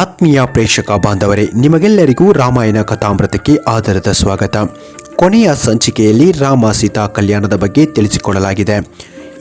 ಆತ್ಮೀಯ ಪ್ರೇಕ್ಷಕ ಬಾಂಧವರೇ, ನಿಮಗೆಲ್ಲರಿಗೂ ರಾಮಾಯಣ ಕಥಾಮೃತಕ್ಕೆ ಆಧಾರದ ಸ್ವಾಗತ. ಕೊನೆಯ ಸಂಚಿಕೆಯಲ್ಲಿ ರಾಮ ಸೀತಾ ಕಲ್ಯಾಣದ ಬಗ್ಗೆ ತಿಳಿಸಿಕೊಡಲಾಗಿದೆ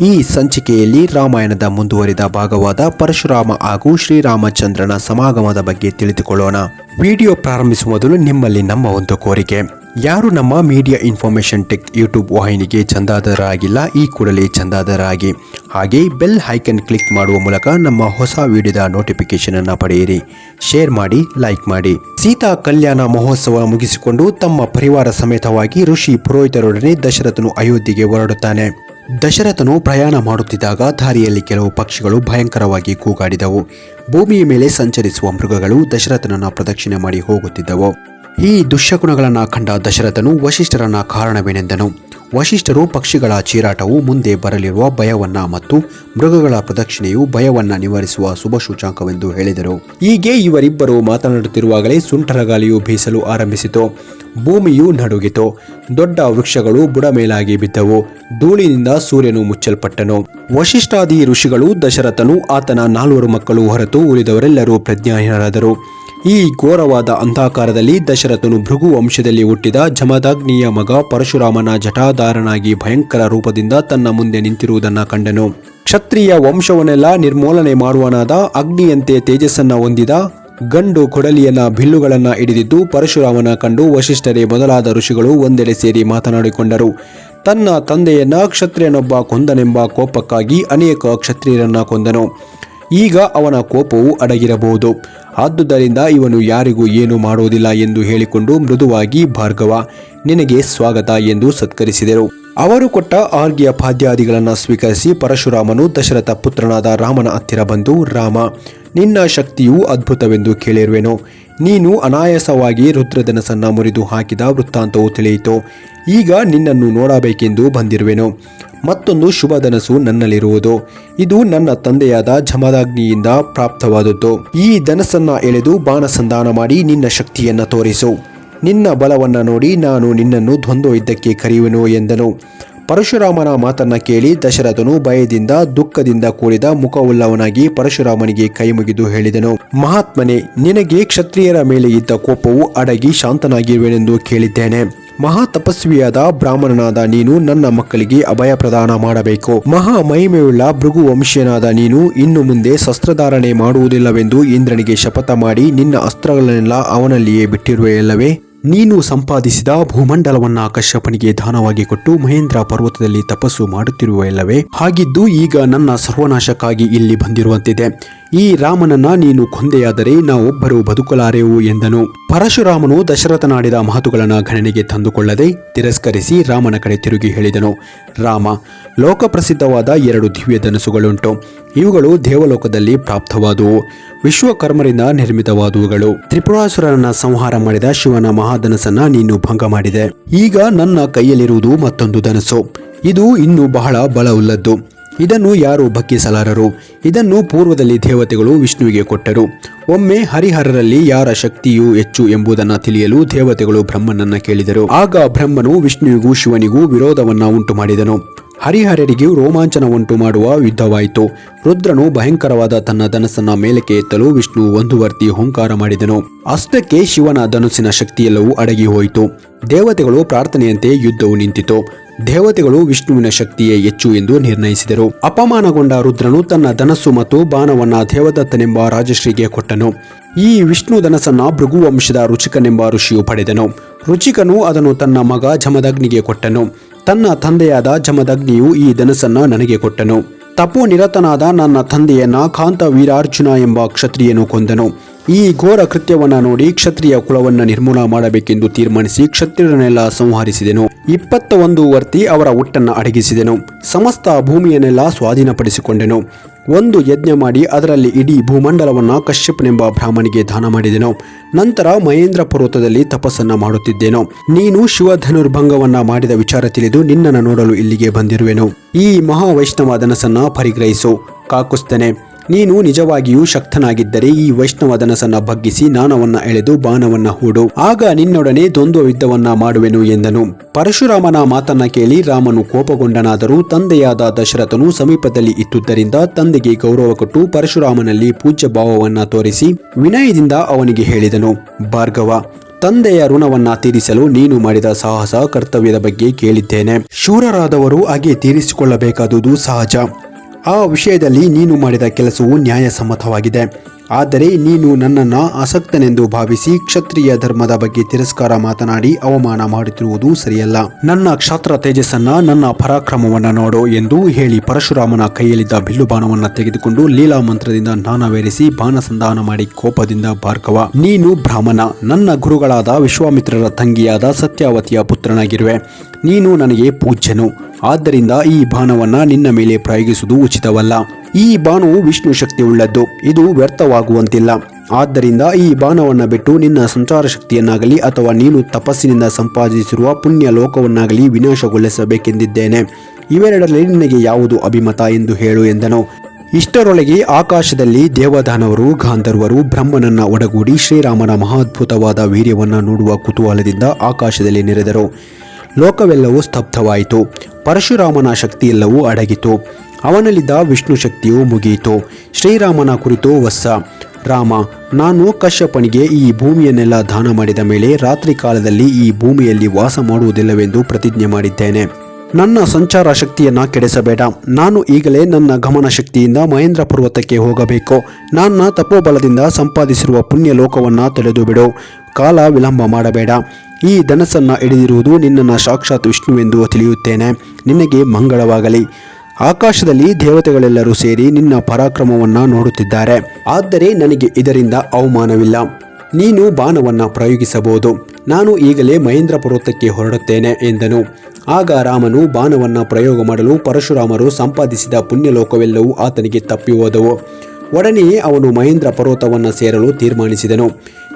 ಈ ಸಂಚಿಕೆಯಲ್ಲಿ ರಾಮಾಯಣದ ಮುಂದುವರಿದ ಭಾಗವಾದ ಪರಶುರಾಮ ಹಾಗೂ ಶ್ರೀರಾಮಚಂದ್ರನ ಸಮಾಗಮದ ಬಗ್ಗೆ ತಿಳಿದುಕೊಳ್ಳೋಣ. ವಿಡಿಯೋ ಪ್ರಾರಂಭಿಸುವ ಮೊದಲು ನಿಮ್ಮಲ್ಲಿ ನಮ್ಮ ಒಂದು ಕೋರಿಕೆ. ಯಾರು ನಮ್ಮ ಮೀಡಿಯಾ ಇನ್ಫಾರ್ಮೇಶನ್ ಟೆಕ್ ಯೂಟ್ಯೂಬ್ ವಾಹಿನಿಗೆ ಚಂದಾದರಾಗಿಲ್ಲ ಈ ಕೂಡಲೇ ಚಂದಾದಾರರಾಗಿ. ಹಾಗೆ ಬೆಲ್ ಹೈಕನ್ ಕ್ಲಿಕ್ ಮಾಡುವ ಮೂಲಕ ನಮ್ಮ ಹೊಸ ವಿಡಿಯೋದ ನೋಟಿಫಿಕೇಶನ್ ಅನ್ನು ಪಡೆಯಿರಿ. ಶೇರ್ ಮಾಡಿ ಲೈಕ್ ಮಾಡಿ. ಸೀತಾ ಕಲ್ಯಾಣ ಮಹೋತ್ಸವ ಮುಗಿಸಿಕೊಂಡು ತಮ್ಮ ಪರಿವಾರ ಸಮೇತವಾಗಿ ಋಷಿ ಪುರೋಹಿತರೊಡನೆ ದಶರಥನು ಅಯೋಧ್ಯೆಗೆ ಹೊರಡುತ್ತಾನೆ. ದಶರಥನು ಪ್ರಯಾಣ ಮಾಡುತ್ತಿದ್ದಾಗ ದಾರಿಯಲ್ಲಿ ಕೆಲವು ಪಕ್ಷಿಗಳು ಭಯಂಕರವಾಗಿ ಕೂಗಾಡಿದವು. ಭೂಮಿಯ ಮೇಲೆ ಸಂಚರಿಸುವ ಮೃಗಗಳು ದಶರಥನನ್ನು ಪ್ರದಕ್ಷಿಣೆ ಮಾಡಿ ಹೋಗುತ್ತಿದ್ದವು. ಈ ದುಶ್ಯಗುಣಗಳನ್ನು ಕಂಡ ದಶರಥನು ವಶಿಷ್ಠರನ್ನ ಕಾರಣವೇನೆಂದನು. ವಶಿಷ್ಠರು ಪಕ್ಷಿಗಳ ಚೀರಾಟವು ಮುಂದೆ ಬರಲಿರುವ ಭಯವನ್ನ ಮತ್ತು ಮೃಗಗಳ ಪ್ರದಕ್ಷಿಣೆಯು ಭಯವನ್ನ ನಿವಾರಿಸುವ ಶುಭ ಸೂಚಾಂಕವೆಂದು ಹೇಳಿದರು. ಹೀಗೆ ಇವರಿಬ್ಬರು ಮಾತನಾಡುತ್ತಿರುವಾಗಲೇ ಸುಂಟರ ಗಾಳಿಯು ಬೀಸಲು ಆರಂಭಿಸಿತು. ಭೂಮಿಯು ನಡುಗಿತು. ದೊಡ್ಡ ವೃಕ್ಷಗಳು ಬುಡಮೇಲಾಗಿ ಬಿದ್ದವು. ಧೂಳಿನಿಂದ ಸೂರ್ಯನು ಮುಚ್ಚಲ್ಪಟ್ಟನು. ವಶಿಷ್ಠಾದಿ ಋಷಿಗಳು ದಶರಥನು ಆತನ ನಾಲ್ವರು ಮಕ್ಕಳು ಹೊರತು ಉಳಿದವರೆಲ್ಲರೂ ಪ್ರಜ್ಞಾಹೀನರಾದರು. ಈ ಘೋರವಾದ ಅಂಧಾಕಾರದಲ್ಲಿ ದಶರಥನು ಭೃಗು ವಂಶದಲ್ಲಿ ಹುಟ್ಟಿದ ಜಮದಾಗ್ನಿಯ ಮಗ ಪರಶುರಾಮನ ಜಟಾಧಾರನಾಗಿ ಭಯಂಕರ ರೂಪದಿಂದ ತನ್ನ ಮುಂದೆ ನಿಂತಿರುವುದನ್ನು ಕಂಡನು. ಕ್ಷತ್ರಿಯ ವಂಶವನ್ನೆಲ್ಲ ನಿರ್ಮೂಲನೆ ಮಾಡುವನಾದ ಅಗ್ನಿಯಂತೆ ತೇಜಸ್ಸನ್ನ ಹೊಂದಿದ ಗಂಡು ಕೊಡಲಿಯನ್ನ ಬಿಲ್ಲುಗಳನ್ನ ಹಿಡಿದಿದ್ದು ಪರಶುರಾಮನ ಕಂಡು ವಶಿಷ್ಠರೇ ಮೊದಲಾದ ಋಷಿಗಳು ಒಂದೆಡೆ ಸೇರಿ ಮಾತನಾಡಿಕೊಂಡರು. ತನ್ನ ತಂದೆಯನ್ನ ಕ್ಷತ್ರಿಯನೊಬ್ಬ ಕೊಂದನೆಂಬ ಕೋಪಕ್ಕಾಗಿ ಅನೇಕ ಕ್ಷತ್ರಿಯರನ್ನ ಕೊಂದನು. ಈಗ ಅವನ ಕೋಪವು ಅಡಗಿರಬಹುದು. ಆದುದರಿಂದ ಇವನು ಯಾರಿಗೂ ಏನು ಮಾಡುವುದಿಲ್ಲ ಎಂದು ಹೇಳಿಕೊಂಡು ಮೃದುವಾಗಿ, ಭಾರ್ಗವ, ನಿನಗೆ ಸ್ವಾಗತ ಎಂದು ಸತ್ಕರಿಸಿದರು. ಅವರು ಕೊಟ್ಟ ಆರ್ಗ್ಯ ಪಾದ್ಯಾದಿಗಳನ್ನು ಸ್ವೀಕರಿಸಿ ಪರಶುರಾಮನು ದಶರಥ ಪುತ್ರನಾದ ರಾಮನ ಹತ್ತಿರ ಬಂದು, ರಾಮ, ನಿನ್ನ ಶಕ್ತಿಯು ಅದ್ಭುತವೆಂದು ಕೇಳಿರುವೆನು. ನೀನು ಅನಾಯಾಸವಾಗಿ ರುದ್ರಧನಸನ್ನ ಮುರಿದು ಹಾಕಿದ ವೃತ್ತಾಂತವು ತಿಳಿಯಿತು. ಈಗ ನಿನ್ನನ್ನು ನೋಡಬೇಕೆಂದು ಬಂದಿರುವೆನು. ಮತ್ತೊಂದು ಶುಭ ಧನಸು ನನ್ನಲ್ಲಿರುವುದು. ಇದು ನನ್ನ ತಂದೆಯಾದ ಜಮದಾಗ್ನಿಯಿಂದ ಪ್ರಾಪ್ತವಾದದ್ದು. ಈ ಧನಸ್ಸನ್ನ ಎಳೆದು ಬಾಣಸಂಧಾನ ಮಾಡಿ ನಿನ್ನ ಶಕ್ತಿಯನ್ನ ತೋರಿಸು. ನಿನ್ನ ಬಲವನ್ನ ನೋಡಿ ನಾನು ನಿನ್ನನ್ನು ದ್ವಂದ್ವ ಯುದ್ಧಕ್ಕೆ ಕರೆಯುವೆನು ಎಂದನು. ಪರಶುರಾಮನ ಮಾತನ್ನ ಕೇಳಿ ದಶರಥನು ಭಯದಿಂದ, ದುಃಖದಿಂದ ಕೂಡಿದ ಮುಖವುಲ್ಲವನಾಗಿ ಪರಶುರಾಮನಿಗೆ ಕೈಮುಗಿದು ಹೇಳಿದನು. ಮಹಾತ್ಮನೆ, ನಿನಗೆ ಕ್ಷತ್ರಿಯರ ಮೇಲೆ ಇದ್ದ ಕೋಪವು ಅಡಗಿ ಶಾಂತನಾಗಿರುವೆನೆಂದು ಕೇಳಿದ್ದೇನೆ. ಮಹಾ ತಪಸ್ವಿಯಾದ ಬ್ರಾಹ್ಮಣನಾದ ನೀನು ನನ್ನ ಮಕ್ಕಳಿಗೆ ಅಭಯ ಪ್ರದಾನ ಮಾಡಬೇಕು. ಮಹಾ ಮಹಿಮೆಯುಳ್ಳ ಭೃಗು ವಂಶೀಯನಾದ ನೀನು ಇನ್ನು ಮುಂದೆ ಶಸ್ತ್ರಧಾರಣೆ ಮಾಡುವುದಿಲ್ಲವೆಂದು ಇಂದ್ರನಿಗೆ ಶಪಥ ಮಾಡಿ ನಿನ್ನ ಅಸ್ತ್ರಗಳನ್ನೆಲ್ಲ ಅವನಲ್ಲಿಯೇ ಬಿಟ್ಟಿರುವೆಯಲ್ಲವೇ ನೀನು ಸಂಪಾದಿಸಿದ ಭೂಮಂಡಲವನ್ನ ಕಶ್ಯಪನಿಗೆ ದಾನವಾಗಿ ಕೊಟ್ಟು ಮಹೇಂದ್ರ ಪರ್ವತದಲ್ಲಿ ತಪಸ್ಸು ಮಾಡುತ್ತಿರುವೆಯಲ್ಲವೇ ಹಾಗಿದ್ದು ಈಗ ನನ್ನ ಸರ್ವನಾಶಕ್ಕಾಗಿ ಇಲ್ಲಿ ಬಂದಿರುವಂತಿದೆ. ಈ ರಾಮನನ್ನ ನೀನು ಕೊಂದೆಯಾದರೆ ನಾವೊಬ್ಬರು ಬದುಕಲಾರೆವು ಎಂದನು. ಪರಶುರಾಮನು ದಶರಥನಾಡಿದ ಮಾತುಗಳನ್ನು ಗಣನೆಗೆ ತಂದುಕೊಳ್ಳದೆ ತಿರಸ್ಕರಿಸಿ ರಾಮನ ಕಡೆ ತಿರುಗಿ ಹೇಳಿದನು. ರಾಮ, ಲೋಕಪ್ರಸಿದ್ಧವಾದ ಎರಡು ದಿವ್ಯ ಧನಸುಗಳುಂಟು ಇವುಗಳು ದೇವಲೋಕದಲ್ಲಿ ಪ್ರಾಪ್ತವಾದುವು. ವಿಶ್ವಕರ್ಮರಿಂದ ನಿರ್ಮಿತವಾದವುಗಳು. ತ್ರಿಪುರಾಸುರನನ್ನ ಸಂಹಾರ ಮಾಡಿದ ಶಿವನ ಮಹಾಧನಸನ್ನ ನೀನು ಭಂಗ ಮಾಡಿದೆ. ಈಗ ನನ್ನ ಕೈಯಲ್ಲಿರುವುದು ಮತ್ತೊಂದು ಧನಸು ಇದು ಇನ್ನೂ ಬಹಳ ಬಲವುಳ್ಳದ್ದು. ಇದನ್ನು ಯಾರು ಭಕ್ಕಿಸಲಾರರು ಇದನ್ನು ಪೂರ್ವದಲ್ಲಿ ದೇವತೆಗಳು ವಿಷ್ಣುವಿಗೆ ಕೊಟ್ಟರು. ಒಮ್ಮೆ ಹರಿಹರರಲ್ಲಿ ಯಾರ ಶಕ್ತಿಯು ಹೆಚ್ಚು ಎಂಬುದನ್ನು ತಿಳಿಯಲು ದೇವತೆಗಳು ಬ್ರಹ್ಮನನ್ನ ಕೇಳಿದರು. ಆಗ ಬ್ರಹ್ಮನು ವಿಷ್ಣುವಿಗೂ ಶಿವನಿಗೂ ವಿರೋಧವನ್ನ ಉಂಟು ಮಾಡಿದನು ಹರಿಹರರಿಗೆ ರೋಮಾಂಚನ ಉಂಟು ಮಾಡುವ ಯುದ್ಧವಾಯಿತು. ರುದ್ರನು ಭಯಂಕರವಾದ ತನ್ನ ಧನಸ್ಸನ್ನ ಮೇಲಕ್ಕೆ ಎತ್ತಲು ವಿಷ್ಣು ಒಂದು ವರ್ತಿ ಹುಂಕಾರ ಮಾಡಿದನು. ಅಷ್ಟಕ್ಕೆ ಶಿವನ ಧನುಸ್ಸಿನ ಶಕ್ತಿಯೆಲ್ಲವೂ ಅಡಗಿ ಹೋಯಿತು ದೇವತೆಗಳು ಪ್ರಾರ್ಥನೆಯಂತೆ ಯುದ್ಧವು ನಿಂತಿತು. ದೇವತೆಗಳು ವಿಷ್ಣುವಿನ ಶಕ್ತಿಯೇ ಹೆಚ್ಚು ಎಂದು ನಿರ್ಣಯಿಸಿದರು. ಅಪಮಾನಗೊಂಡ ರುದ್ರನು ತನ್ನ ಧನಸ್ಸು ಮತ್ತು ಬಾಣವನ್ನ ದೇವದತ್ತನೆಂಬ ರಾಜಶ್ರೀಗೆ ಕೊಟ್ಟನು. ಈ ವಿಷ್ಣು ಧನಸನ್ನ ಭೃಗುವಂಶದ ರುಚಿಕನೆಂಬ ಋಷಿಯು ಪಡೆದನು. ರುಚಿಕನು ಅದನ್ನು ತನ್ನ ಮಗ ಜಮದಗ್ನಿಗೆ ಕೊಟ್ಟನು. ತನ್ನ ತಂದೆಯಾದ ಜಮದಗ್ನಿಯು ಈ ಧನಸನ್ನ ನನಗೆ ಕೊಟ್ಟನು. ತಪೋ ನಿರತನಾದ ನನ್ನ ತಂದೆಯನ್ನ ಕಾಂತ ವೀರಾರ್ಜುನ ಎಂಬ ಕ್ಷತ್ರಿಯನು ಕೊಂದನು. ಈ ಘೋರ ಕೃತ್ಯವನ್ನ ನೋಡಿ ಕ್ಷತ್ರಿಯ ಕುಲವನ್ನ ನಿರ್ಮೂಲ ಮಾಡಬೇಕೆಂದು ತೀರ್ಮಾನಿಸಿ ಕ್ಷತ್ರಿಯರನ್ನೆಲ್ಲ ಸಂಹರಿಸಿದೆನು. ಇಪ್ಪತ್ತ ಒಂದು ವರ್ತಿ ಅವರ ಹುಟ್ಟನ್ನು ಅಡಗಿಸಿದೆನು. ಸಮಸ್ತ ಭೂಮಿಯನ್ನೆಲ್ಲ ಸ್ವಾಧೀನಪಡಿಸಿಕೊಂಡೆನು. ಒಂದು ಯಜ್ಞ ಮಾಡಿ ಅದರಲ್ಲಿ ಇಡೀ ಭೂಮಂಡಲವನ್ನ ಕಶ್ಯಪನೆಂಬ ಬ್ರಾಹ್ಮಣಿಗೆ ದಾನ ಮಾಡಿದೆನು. ನಂತರ ಮಹೇಂದ್ರ ಪರ್ವತದಲ್ಲಿ ತಪಸ್ಸನ್ನ ಮಾಡುತ್ತಿದ್ದೇನು. ನೀನು ಶಿವಧನುರ್ಭಂಗವನ್ನ ಮಾಡಿದ ವಿಚಾರ ತಿಳಿದು ನಿನ್ನನ್ನು ನೋಡಲು ಇಲ್ಲಿಗೆ ಬಂದಿರುವೆನು. ಈ ಮಹಾವೈಷ್ಣವ ಧನಸನ್ನ ಪರಿಗ್ರಹಿಸು. ಕಾಕುಸ್ತನೆ. ನೀನು ನಿಜವಾಗಿಯೂ ಶಕ್ತನಾಗಿದ್ದರೆ ಈ ವೈಷ್ಣವ ಧನಸನ್ನ ಬಗ್ಗಿಸಿ ನಾಣವನ್ನ ಎಳೆದು ಬಾಣವನ್ನ ಹೂಡು. ಆಗ ನಿನ್ನೊಡನೆ ದ್ವಂದ್ವ ಯುದ್ಧವನ್ನ ಮಾಡುವೆನು ಎಂದನು. ಪರಶುರಾಮನ ಮಾತನ್ನ ಕೇಳಿ ರಾಮನು ಕೋಪಗೊಂಡನಾದರೂ ತಂದೆಯಾದ ದಶರಥನು ಸಮೀಪದಲ್ಲಿ ಇದ್ದುದರಿಂದ ತಂದೆಗೆ ಗೌರವ ಕೊಟ್ಟು ಪರಶುರಾಮನಲ್ಲಿ ಪೂಜ್ಯ ಭಾವವನ್ನ ತೋರಿಸಿ ವಿನಯದಿಂದ ಅವನಿಗೆ ಹೇಳಿದನು. ಭಾರ್ಗವ, ತಂದೆಯ ಋಣವನ್ನ ತೀರಿಸಲು ನೀನು ಮಾಡಿದ ಸಾಹಸ ಕರ್ತವ್ಯದ ಬಗ್ಗೆ ಕೇಳಿದ್ದೇನೆ. ಶೂರರಾದವರು ಹಾಗೆ ತೀರಿಸಿಕೊಳ್ಳಬೇಕಾದುದು ಸಹಜ. ಆ ವಿಷಯದಲ್ಲಿ ನೀನು ಮಾಡಿದ ಕೆಲಸವು ನ್ಯಾಯಸಮ್ಮತವಾಗಿದೆ. ಆದರೆ ನೀನು ನನ್ನನ್ನು ಆಸಕ್ತನೆಂದು ಭಾವಿಸಿ ಕ್ಷತ್ರಿಯ ಧರ್ಮದ ಬಗ್ಗೆ ತಿರಸ್ಕಾರ ಮಾತನಾಡಿ ಅವಮಾನ ಮಾಡುತ್ತಿರುವುದು ಸರಿಯಲ್ಲ. ನನ್ನ ಕ್ಷಾತ್ರ ತೇಜಸ್ಸನ್ನ ನನ್ನ ಪರಾಕ್ರಮವನ್ನು ನೋಡು ಎಂದು ಹೇಳಿ ಪರಶುರಾಮನ ಕೈಯಲ್ಲಿದ್ದ ಬಿಲ್ಲು ಬಾಣವನ್ನು ತೆಗೆದುಕೊಂಡು ಲೀಲಾ ಮಂತ್ರದಿಂದ ನಾನವೇರಿಸಿ ಬಾಣ ಸಂಧಾನ ಮಾಡಿ ಕೋಪದಿಂದ ಭಾರ್ಗವ, ನೀನು ಬ್ರಾಹ್ಮಣ, ನನ್ನ ಗುರುಗಳಾದ ವಿಶ್ವಾಮಿತ್ರರ ತಂಗಿಯಾದ ಸತ್ಯಾವತಿಯ ಪುತ್ರನಾಗಿರುವೆ. ನೀನು ನನಗೆ ಪೂಜ್ಯನು. ಆದ್ದರಿಂದ ಈ ಬಾಣವನ್ನ ನಿನ್ನ ಮೇಲೆ ಪ್ರಯೋಗಿಸುವುದು ಉಚಿತವಲ್ಲ. ಈ ಬಾಣವು ವಿಷ್ಣು ಶಕ್ತಿ ಉಳ್ಳದ್ದು ಇದು ವ್ಯರ್ಥವಾಗುವಂತಿಲ್ಲ. ಆದ್ದರಿಂದ ಈ ಬಾಣವನ್ನ ಬಿಟ್ಟು ನಿನ್ನ ಸಂಚಾರ ಶಕ್ತಿಯನ್ನಾಗಲಿ ಅಥವಾ ನೀನು ತಪಸ್ಸಿನಿಂದ ಸಂಪಾದಿಸಿರುವ ಪುಣ್ಯ ಲೋಕವನ್ನಾಗಲಿ ವಿನಾಶಗೊಳಿಸಬೇಕೆಂದಿದ್ದೇನೆ. ಇವೆರಡರಲ್ಲಿ ನಿನಗೆ ಯಾವುದು ಅಭಿಮತ ಎಂದು ಹೇಳು ಎಂದನು. ಇಷ್ಟರೊಳಗೆ ಆಕಾಶದಲ್ಲಿ ದೇವದಾನವರು, ಗಾಂಧರ್ವರು, ಬ್ರಹ್ಮನನ್ನ ಒಡಗೂಡಿ ಶ್ರೀರಾಮನ ಮಹಾದ್ಭುತವಾದ ವೀರ್ಯವನ್ನು ನೋಡುವ ಕುತೂಹಲದಿಂದ ಆಕಾಶದಲ್ಲಿ ನೆರೆದರು. ಲೋಕವೆಲ್ಲವೂ ಸ್ತಬ್ಧವಾಯಿತು. ಪರಶುರಾಮನ ಶಕ್ತಿಯೆಲ್ಲವೂ ಅಡಗಿತು. ಅವನಲ್ಲಿದ್ದ ವಿಷ್ಣು ಶಕ್ತಿಯು ಮುಗಿಯಿತು. ಶ್ರೀರಾಮನ ಕುರಿತು ವಸ್ಸ ರಾಮ, ನಾನು ಕಶ್ಯಪನಿಗೆ ಈ ಭೂಮಿಯನ್ನೆಲ್ಲ ದಾನ ಮಾಡಿದ ಮೇಲೆ ರಾತ್ರಿ ಕಾಲದಲ್ಲಿ ಈ ಭೂಮಿಯಲ್ಲಿ ವಾಸ ಮಾಡುವುದಿಲ್ಲವೆಂದು ಪ್ರತಿಜ್ಞೆ ಮಾಡಿದ್ದೇನೆ. ನನ್ನ ಸಂಚಾರ ಶಕ್ತಿಯನ್ನು ಕೆಡಿಸಬೇಡ. ನಾನು ಈಗಲೇ ನನ್ನ ಗಮನ ಶಕ್ತಿಯಿಂದ ಮಹೇಂದ್ರ ಪರ್ವತಕ್ಕೆ ಹೋಗಬೇಕು. ನನ್ನ ತಪೋಬಲದಿಂದ ಸಂಪಾದಿಸಿರುವ ಪುಣ್ಯ ಲೋಕವನ್ನು ತೊಳೆದು ಬಿಡು ಕಾಲ ವಿಳಂಬ ಮಾಡಬೇಡ. ಈ ಧನಸ್ಸನ್ನು ಹಿಡಿದಿರುವುದು ನಿನ್ನನ್ನು ಸಾಕ್ಷಾತ್ ವಿಷ್ಣುವೆಂದು ತಿಳಿಯುತ್ತೇನೆ. ನಿನಗೆ ಮಂಗಳವಾಗಲಿ. ಆಕಾಶದಲ್ಲಿ ದೇವತೆಗಳೆಲ್ಲರೂ ಸೇರಿ ನಿನ್ನ ಪರಾಕ್ರಮವನ್ನು ನೋಡುತ್ತಿದ್ದಾರೆ. ಆದರೆ ನನಗೆ ಇದರಿಂದ ಅವಮಾನವಿಲ್ಲ. ನೀನು ಬಾಣವನ್ನು ಪ್ರಯೋಗಿಸಬಹುದು. ನಾನು ಈಗಲೇ ಮಹೇಂದ್ರ ಪರ್ವತಕ್ಕೆ ಹೊರಡುತ್ತೇನೆ ಎಂದನು. ಆಗ ರಾಮನು ಬಾಣವನ್ನು ಪ್ರಯೋಗ ಮಾಡಲು ಪರಶುರಾಮರು ಸಂಪಾದಿಸಿದ ಪುಣ್ಯಲೋಕವೆಲ್ಲವೂ ಆತನಿಗೆ ತಪ್ಪಿ ಹೋದವು ಒಡನೆಯೇ ಅವನು ಮಹೇಂದ್ರ ಪರ್ವತವನ್ನು ಸೇರಲು ತೀರ್ಮಾನಿಸಿದನು.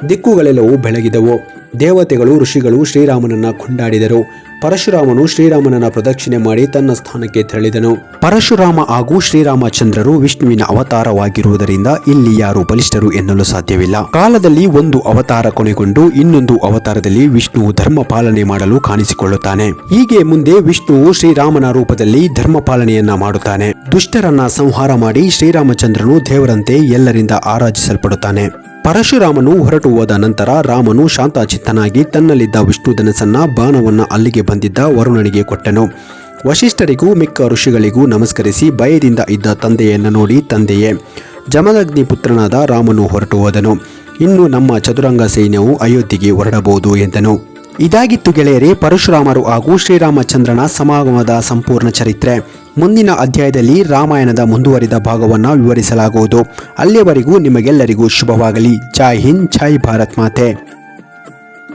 ದಿಕ್ಕುಗಳೆಲ್ಲವೂ ಬೆಳಗಿದವು. ದೇವತೆಗಳು ಋಷಿಗಳು ಶ್ರೀರಾಮನನ್ನ ಕೊಂಡಾಡಿದರು. ಪರಶುರಾಮನು ಶ್ರೀರಾಮನನ್ನ ಪ್ರದಕ್ಷಿಣೆ ಮಾಡಿ ತನ್ನ ಸ್ಥಾನಕ್ಕೆ ತೆರಳಿದನು. ಪರಶುರಾಮ ಹಾಗೂ ಶ್ರೀರಾಮಚಂದ್ರರು ವಿಷ್ಣುವಿನ ಅವತಾರವಾಗಿರುವುದರಿಂದ ಇಲ್ಲಿ ಯಾರು ಬಲಿಷ್ಠರು ಎನ್ನಲು ಸಾಧ್ಯವಿಲ್ಲ. ಕಾಲದಲ್ಲಿ ಒಂದು ಅವತಾರ ಕೊನೆಗೊಂಡು ಇನ್ನೊಂದು ಅವತಾರದಲ್ಲಿ ವಿಷ್ಣುವು ಧರ್ಮ ಪಾಲನೆ ಮಾಡಲು ಕಾಣಿಸಿಕೊಳ್ಳುತ್ತಾನೆ. ಹೀಗೆ ಮುಂದೆ ವಿಷ್ಣುವು ಶ್ರೀರಾಮನ ರೂಪದಲ್ಲಿ ಧರ್ಮ ಪಾಲನೆಯನ್ನ ಮಾಡುತ್ತಾನೆ. ದುಷ್ಟರನ್ನ ಸಂಹಾರ ಮಾಡಿ ಶ್ರೀರಾಮಚಂದ್ರನು ದೇವರಂತೆ ಎಲ್ಲರಿಂದ ಆರಾಧಿಸಲ್ಪಡುತ್ತಾನೆ. ಪರಶುರಾಮನು ಹೊರಟು ಹೋದ ನಂತರ ರಾಮನು ಶಾಂತಚಿತ್ತನಾಗಿ ತನ್ನಲ್ಲಿದ್ದ ವಿಷ್ಣು ಧನಸನ್ನ ಬಾಣವನ್ನ ಅಲ್ಲಿಗೆ ಬಂದಿದ್ದ ವರುಣನಿಗೆ ಕೊಟ್ಟನು. ವಶಿಷ್ಠರಿಗೂ ಮಿಕ್ಕ ಋಷಿಗಳಿಗೂ ನಮಸ್ಕರಿಸಿ ಭಯದಿಂದ ಇದ್ದ ತಂದೆಯನ್ನು ನೋಡಿ ತಂದೆಯೇ, ಜಮದಗ್ನಿ ಪುತ್ರನಾದ ರಾಮನು ಹೊರಟು ಹೋದನು. ಇನ್ನು ನಮ್ಮ ಚದುರಂಗ ಸೈನ್ಯವು ಅಯೋಧ್ಯೆಗೆ ಹೊರಡಬಹುದು ಎಂದನು. ಇದಾಗಿತ್ತು ಗೆಳೆಯರೇ, ಪರಶುರಾಮರು ಹಾಗೂ ಶ್ರೀರಾಮಚಂದ್ರನ ಸಮಾಗಮದ ಸಂಪೂರ್ಣ ಚರಿತ್ರೆ. ಮುಂದಿನ ಅಧ್ಯಾಯದಲ್ಲಿ ರಾಮಾಯಣದ ಮುಂದುವರಿದ ಭಾಗವನ್ನು ವಿವರಿಸಲಾಗುವುದು. ಅಲ್ಲಿಯವರೆಗೂ ನಿಮಗೆಲ್ಲರಿಗೂ ಶುಭವಾಗಲಿ. ಜೈ ಹಿಂದ್, ಜೈ ಭಾರತ್ ಮಾತೆ.